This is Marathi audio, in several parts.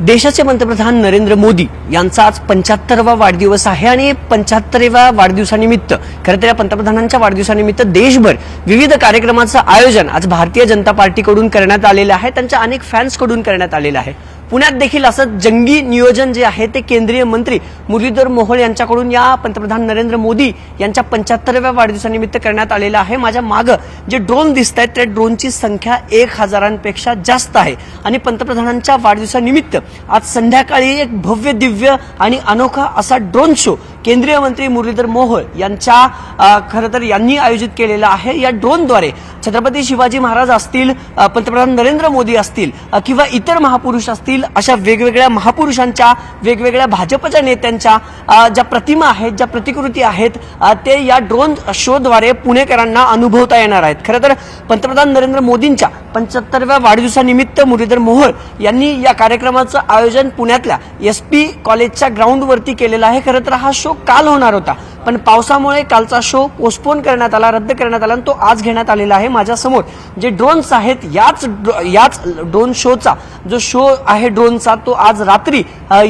देशाचे पंतप्रधान नरेंद्र मोदी यांचा आज पंच्याहत्तरवा वाढदिवस आहे आणि पंच्याहत्तरव्या वाढदिवसानिमित्त खरं तर या पंतप्रधानांच्या वाढदिवसानिमित्त देशभर विविध कार्यक्रमाचं आयोजन आज भारतीय जनता पार्टीकडून करण्यात आलेलं आहे. त्यांच्या अनेक फॅन्सकडून करण्यात आलेलं आहे. पुण्यात देखील असं जंगी नियोजन जे आहे ते केंद्रीय मंत्री मुरलीधर मोहोळ यांच्याकडून या पंतप्रधान नरेंद्र मोदी यांच्या पंच्याहत्तराव्या वाढदिवसानिमित्त करण्यात आलेलं आहे. माझ्या मागं जे ड्रोन दिसत आहेत त्या ड्रोनची संख्या एक हजारांपेक्षा जास्त आहे. आणि पंतप्रधानांच्या वाढदिवसानिमित्त आज संध्याकाळी एक भव्य दिव्य आणि अनोखा असा ड्रोन शो केंद्रीय मंत्री मुरलीधर मोहोळ यांच्या खरं तर यांनी आयोजित केलेलं आहे. या ड्रोनद्वारे छत्रपती शिवाजी महाराज असतील पंतप्रधान नरेंद्र मोदी असतील किंवा इतर महापुरुष असतील अशा वेगवेगळ्या महापुरुषांच्या वेगवेगळ्या भाजपच्या नेत्यांच्या ज्या प्रतिमा आहेत ज्या प्रतिकृती आहेत ते या ड्रोन शोद्वारे पुणेकरांना अनुभवता येणार आहेत. खरं तर पंतप्रधान नरेंद्र मोदींच्या पंच्याहत्तरव्या वाढदिवसानिमित्त मुरलीधर मोहोळ यांनी या कार्यक्रमाचं आयोजन पुण्यातल्या एस पी कॉलेजच्या ग्राउंडवरती केलेलं आहे. खरं तर हा शो काल होणार होता. पण पावसामुळे कालचा शो पोस्टपोन करण्यात आला रद्द करण्यात आला आणि तो आज घेण्यात आलेला आहे माझ्यासमोर जे ड्रोन्स आहेत याच याच ड्रोन शोचा जो शो आहे ड्रोनचा तो आज रात्री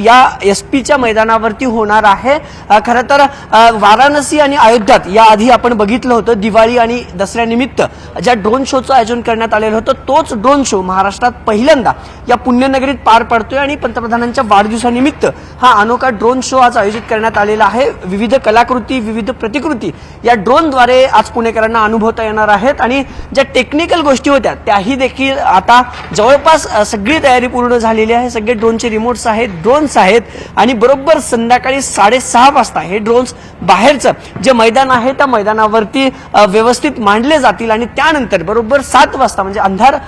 या एस पीच्या मैदानावरती होणार आहे. खरं तर वाराणसी आणि अयोध्यात याआधी आपण बघितलं होतं दिवाळी आणि दसऱ्यानिमित्त ज्या ड्रोन शोचं आयोजन करण्यात आलेलं होतं तोच ड्रोन शो महाराष्ट्रात पहिल्यांदा या पुण्यनगरीत पार पडतोय आणि पंतप्रधानांच्या वाढदिवसानिमित्त हा अनोखा ड्रोन शो आज आयोजित करण्यात आलेला आहे. विविध कलाकृती विविध प्रतिकृती या ड्रोनद्वारे आज पुणेकरांना अनुभवता येणार आहेत आणि ज्या टेक्निकल गोष्टी होत्या त्याही देखील आता जवळपास सगळी तयारी पूर्ण झालेली आहे. सगळे ड्रोनचे रिमोट्स आहेत ड्रोन्स आहेत आणि बरोबर संध्याकाळी साडेसहा वाजता हे ड्रोन्स बाहेरचं जे मैदान आहे त्या मैदानावरती व्यवस्थित मांडले जातील आणि त्यानंतर बरोबर सात वाजता म्हणजे अंधार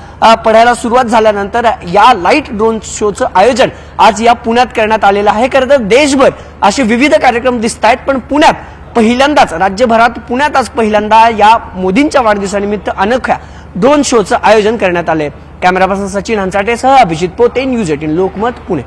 पडायला सुरुवात झाल्यानंतर या लाइट ड्रोन शोचं आयोजन आज या पुण्यात करण्यात आलेलं आहे. खरं तर देशभर असे विविध कार्यक्रम दिसत आहेत पण पुण्यात पहिल्यांदाच राज्यभरात पुण्यात आज पहिल्यांदा या मोदींच्या वाढदिवसानिमित्त अनोख्या दोन शोचं आयोजन करण्यात आले कॅमेरा पर्सन सचिन हंचाटेसह अभिजित पोते न्यूज एटीन लोकमत पुणे.